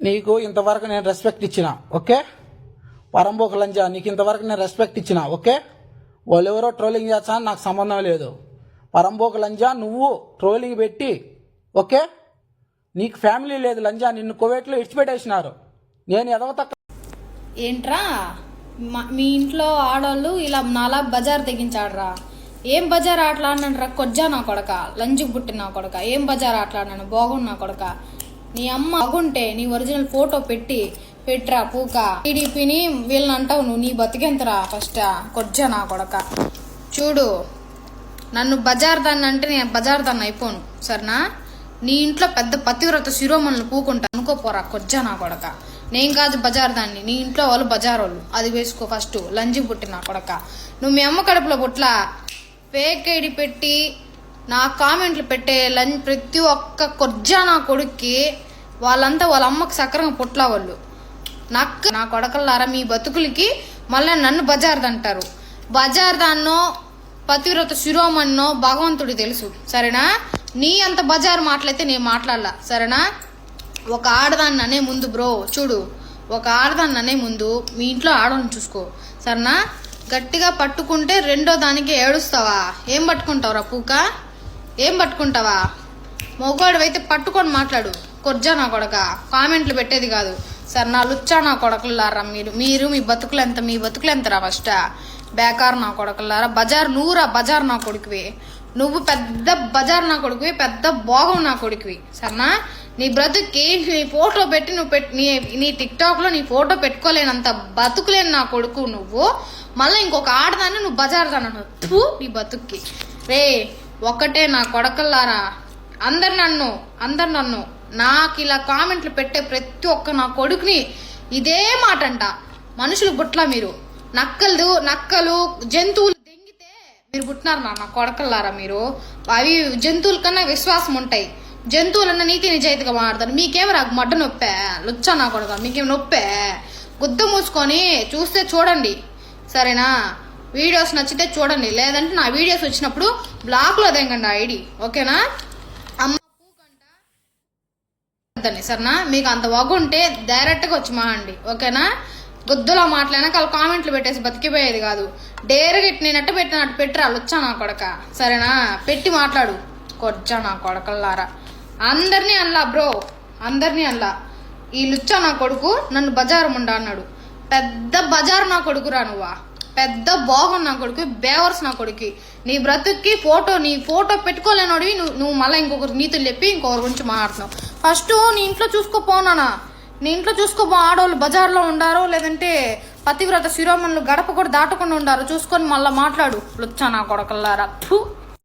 నీకు ఇంతవరకు నేను రెస్పెక్ట్ ఇచ్చిన ఓకే? పరంబోక లంజా నీకు ఇంతవరకు నేను రెస్పెక్ట్ ఇచ్చిన ఓకే? వాళ్ళు ఎవరో ట్రోలింగ్ చేస్తా నాకు సంబంధం లేదు. పరంబోక లంజా నువ్వు ట్రోలింగ్ పెట్టి ఓకే? నీకు ఫ్యామిలీ లేదు లంజా నిన్ను కోవేట్లో ఇడిచిపెట్టేసినారు నేను ఎదవత తక్క ఏంట్రా? మా- మీ ఇంట్లో ఆడవాళ్ళు ఇలా నాలా బజార్ తెగించాడరా. ఏం బజార్ ఆటలాడినాను రా కొజ్జా నా కొడక లంజు పుట్టిన నా కొడక ఏం బజార్ ఆటలాడినాను బాగున్నా కొడక. నీ అమ్మ బాగుంటే నీ ఒరిజినల్ ఫోటో పెట్టి పెట్రా పూక? టీడీపీని వీళ్ళని అంటావు నువ్వు నీ బతికెంతరా ఫస్ట్? కొజ్జా నా కొడక. చూడు నన్ను బజార్ దాన్ని అంటే నేను బజార్ దాన్ని అయిపోను సరేనా? నీ ఇంట్లో పెద్ద పతివ్రత శిరోమణులు పూకుంటా అనుకోపోరా కొజ్జా నా కొడక. నేను కాదు బజార్ దాన్ని నీ ఇంట్లో వాళ్ళు బజార్ వాళ్ళు అది వేసుకో ఫస్ట్ లంజి పుట్టిన నా కొడక. నువ్వు మీ అమ్మ కడుపులో పుట్ల ఫేక్ ఐడి పెట్టి నా కామెంట్లు పెట్టే లంచ్ ప్రతి ఒక్క కొర్జా నా కొడుక్కి వాళ్ళంతా వాళ్ళ అమ్మకి సక్రంగా పుట్ల వాళ్ళు నక్క నా కొడకల్లారా మీ బతుకులకి మళ్ళీ నన్ను బజార్దంటారు బజార్ దాన్నో పతివ్రత శిరోమన్నో భగవంతుడి తెలుసు. సరేనా? నీ అంత బజార్ మాటలైతే నేను మాట్లాడాల. సరేనా? ఒక ఆడదాన్ని అనే ముందు బ్రో చూడు. ఒక ఆడదాన్ని అనే ముందు మీ ఇంట్లో ఆడని చూసుకో. సరేనా? గట్టిగా పట్టుకుంటే రెండో దానికి ఏడుస్తావా? ఏం పట్టుకుంటావురా పూక? ఏం పట్టుకుంటావా? మొగోడు అయితే పట్టుకొని మాట్లాడు. కొర్జా నా కొడక. కామెంట్లు పెట్టేది కాదు. సార్ నా లుచ్చా నా కొడకలారా మీరు? మీరు మీ బతుకులు ఎంత మీ బతుకులు ఎంతరా ఫస్ట్? బేకార్ నా కొడకలారా బజార్ నువ్వురా బజార్ నా కొడుకువి. నువ్వు పెద్ద బజార్ నా కొడుకువి పెద్ద భోగం నా కొడుకువి. సరేనా? నీ బ్రతుక్కి నీ ఫోటో పెట్టి నువ్వు పెట్టి నీ నీ టిక్టాక్లో నీ ఫోటో పెట్టుకోలేనంత బతుకులేని నా కొడుకు నువ్వు. మళ్ళీ ఇంకొక ఆడదాన్ని నువ్వు బజార్ దాన్ని తూ నీ బతుక్కి. రే ఒకటే నా కొడకల్లారా? అందరు నన్ను అందరు నన్ను. నాకు ఇలా కామెంట్లు పెట్టే ప్రతి ఒక్క నా కొడుకుని ఇదే మాట అంట మనుషులు పుట్ల మీరు. నక్కలు నక్కలు జంతువులు దెంగితే మీరు పుట్టినారు నా నా కొడకల్లారా మీరు? అవి జంతువుల కన్నా విశ్వాసం ఉంటాయి. జంతువులన్న నీతి నిజాయితీగా మాడతారు మీకేమరా రాకు మడ్డ నొప్పే? లుచ్చా నా కొడక మీకేం నొప్పే? గుద్ద మూసుకొని చూస్తే చూడండి. సరేనా? వీడియోస్ నచ్చితే చూడండి. లేదంటే నా వీడియోస్ వచ్చినప్పుడు బ్లాక్లో తెంగండి ఐడి. ఓకేనా? అమ్మ పూకంట సరేనా? మీకు అంత వగుంటే డైరెక్ట్గా వచ్చి మాండి ఓకేనా? గుద్దులో మాట్లాడినాక వాళ్ళు కామెంట్లు పెట్టేసి బతికిపోయేది కాదు. డేరుగా నేను అట్ట పెట్టిన అటు పెట్టిరా? వచ్చా నా కొడక. సరేనా? పెట్టి మాట్లాడు. కొచ్చా నా కొడకల్లారా. అందరినీ అనలా బ్రో. అందరినీ అనలా. ఈ లుచ్చా నా కొడుకు నన్ను బజారు ముండా అన్నాడు. పెద్ద బజారు నా కొడుకురా నువ్వా? పెద్ద బాగున్న నా కొడుకు బేవర్స్ నా కొడుకు. నీ బ్రతుక్కి ఫోటో నీ ఫోటో పెట్టుకోలేనోడివి నువ్వు నువ్వు మళ్ళీ ఇంకొకరు నీతులు చెప్పి ఇంకొకరి గురించి మాట్లాడుతున్నావు. ఫస్ట్ నీ ఇంట్లో చూసుకోపోనానా నీ ఇంట్లో చూసుకోపో ఆడవాళ్ళు బజార్లో ఉండారు లేదంటే పతివ్రత శిరోమణులు గడప కూడా దాటకుండా ఉండారు చూసుకొని మళ్ళీ మాట్లాడు లుచ్చా నా కొడకల్లారా.